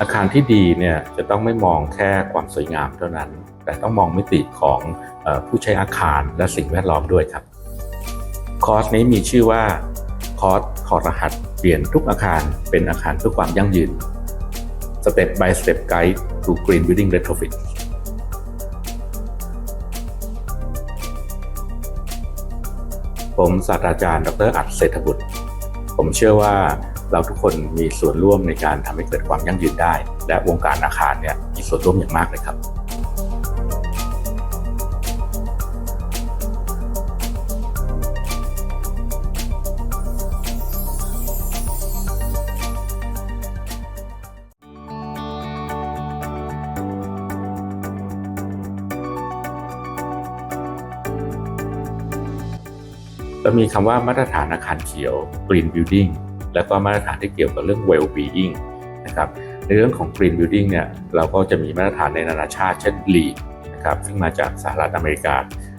อาคารที่ดีเนี่ยจะต้องไม่มองแค่ความสวยงามเท่านั้น แต่ต้องมองมิติของผู้ใช้อาคารและสิ่งแวดล้อมด้วยครับ คอร์สนี้มีชื่อว่าคอร์สถอดรหัสเปลี่ยนทุกอาคารเป็นอาคารเพื่อความยั่งยืน Step by Step Guide to Green Building Retrofit ผมศาสตราจารย์ ดรอัดเศรษฐบุตร ผมเชื่อว่า เราทุกคนมีส่วนร่วมในการทำให้เกิดความยั่งยืนได้ และวงการอาคารเนี่ยมีส่วนร่วมอย่างมากเลยครับเรามีคำว่ามาตรฐานอาคารเขียว Green Building แล้วก็มาตรฐานที่เกี่ยวกับเรื่อง Well-being นะครับในเรื่องของ Green Building เนี่ยเราก็จะมีมาตรฐานในนานาชาติเช่น LEED นะครับซึ่งมาจากสหรัฐอเมริกา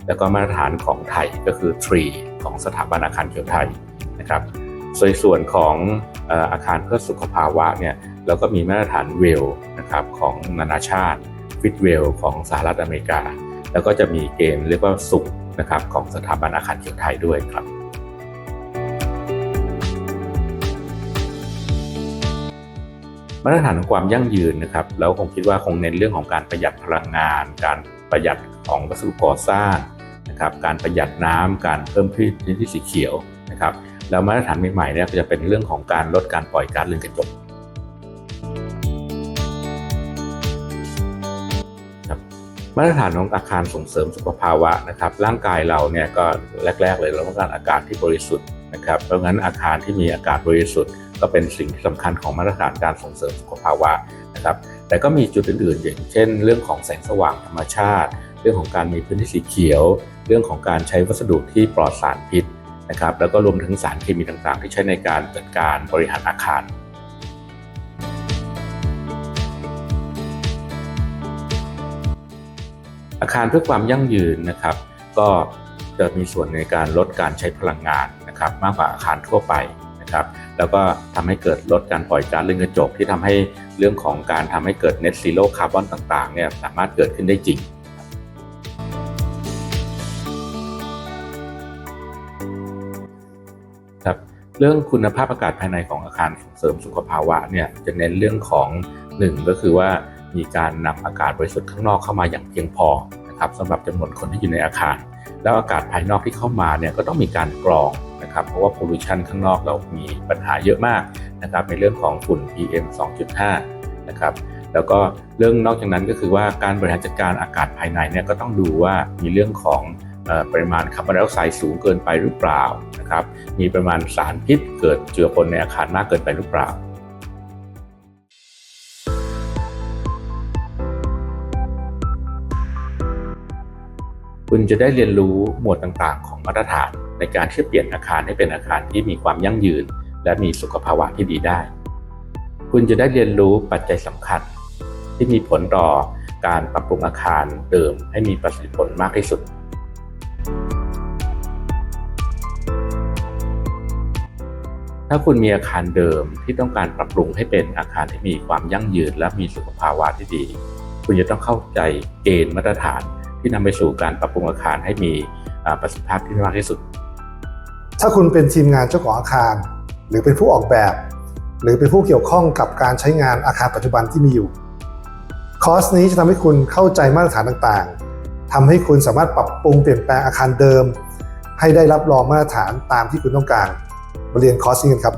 แล้วก็มาตรฐานของไทยก็คือ TREE ของสถาบันอาคารเขียวไทยนะครับส่วนส่วนของเอ่ออาคารเพื่อสุขภาวะเนี่ยเราก็มีมาตรฐาน WELL นะครับของนานาชาติ FitWell ของสหรัฐอเมริกา แล้วก็จะมีเกณฑ์เรียกว่าสุขนะครับของสถาบันอาคารเขียวไทยด้วยครับ มาตรฐานของความยั่งยืนนะครับแล้วคงคิดว่าคงเน้นเรื่องของการประหยัดพลังงาน การประหยัดของวัสดุก่อสร้างนะครับการประหยัดน้ำการเพิ่มพื้นที่สีเขียวนะครับแล้วมาตรฐานใหม่ๆเนี่ยก็จะเป็นเรื่องของการลดการปล่อยก๊าซเรือนกระจกครับมาตรฐานของอาคารส่งเสริมสุขภาวะนะครับร่างกายเราเนี่ยก็แรก ๆ เลยเราต้องการอากาศที่บริสุทธิ์นะครับเพราะงั้นอาคารที่มีอากาศบริสุทธิ์ ก็เป็นสิ่งที่สำคัญของมาตรฐานการส่งเสริมสุขภาวะนะครับ แต่ก็มีจุดอื่นๆ อย่างเช่น เรื่องของแสงสว่างธรรมชาติ เรื่องของการมีพื้นที่สีเขียว เรื่องของการใช้วัสดุที่ปลอดสารพิษนะครับ แล้วก็รวมถึงสารเคมีต่างๆ ที่ใช้ในการจัดการบริหารอาคารอาคารเพื่อความยั่งยืนนะครับ ก็จะมีส่วนในการลดการใช้พลังงานนะครับ มากกว่าอาคารทั่วไป นะครับแล้วก็ทำให้เกิดลดการปล่อยก๊าซเรือนกระจกที่ทำให้เรื่องของการทำให้เกิด net zero carbon ต่างๆเนี่ยสามารถเกิดขึ้นได้จริงครับเรื่องคุณภาพอากาศภายในของอาคารส่งเสริมสุขภาวะเนี่ยจะเน้นเรื่องของหนึ่งก็คือว่ามีการนำอากาศบริสุทธิ์ข้างนอกเข้ามาอย่างเพียงพอนะครับสำหรับจำนวนคนที่อยู่ในอาคาร แล้วอากาศภายนอกที่เข้ามาเนี่ยก็ต้องมีการกรอง นะครับเพราะว่า pollution ข้างนอกเรามีปัญหาเยอะมากนะครับในเรื่องของฝุ่น PM 2.5 นะครับแล้วก็เรื่องนอกจากนั้นก็คือว่าการบริหารจัดการอากาศภายในเนี่ยก็ต้องดูว่ามีเรื่องของปริมาณคาร์บอนไดออกไซด์สูงเกินไปหรือเปล่านะครับมีปริมาณสารพิษเกิดเจือปนในอาคารมากเกินไปหรือเปล่าคุณจะได้เรียนรู้หมวดต่างๆ ของมาตรฐาน ในการที่เปลี่ยนอาคารให้เป็นอาคารที่มีความยั่งยืน และมีสุขภาวะที่ดีได้ คุณจะได้เรียนรู้ปัจจัยสำคัญ ที่มีผลต่อการปรับปรุงอาคารเดิมให้มีประสิทธิผลมากที่สุดถ้าคุณมีอาคารเดิมที่ต้องการปรับปรุงให้เป็นอาคารที่มีความยั่งยืนและมีสุขภาวะที่ดี คุณจะต้องเข้าใจเกณฑ์มาตรฐานที่นำไปสู่การปรับปรุงอาคารให้มีประสิทธิภาพที่มากที่สุด ถ้าคุณเป็นทีมงานเจ้าของอาคาร หรือเป็นผู้ออกแบบ หรือเป็นผู้เกี่ยวข้องกับการใช้งานอาคารปัจจุบันที่มีอยู่ คอร์สนี้จะทำให้คุณเข้าใจมาตรฐานต่างๆทำให้คุณสามารถปรับปรุงเปลี่ยนแปลงอาคารเดิม ให้ได้รับรองมาตรฐานตามที่คุณต้องการมาเรียนคอร์สนี้กันครับ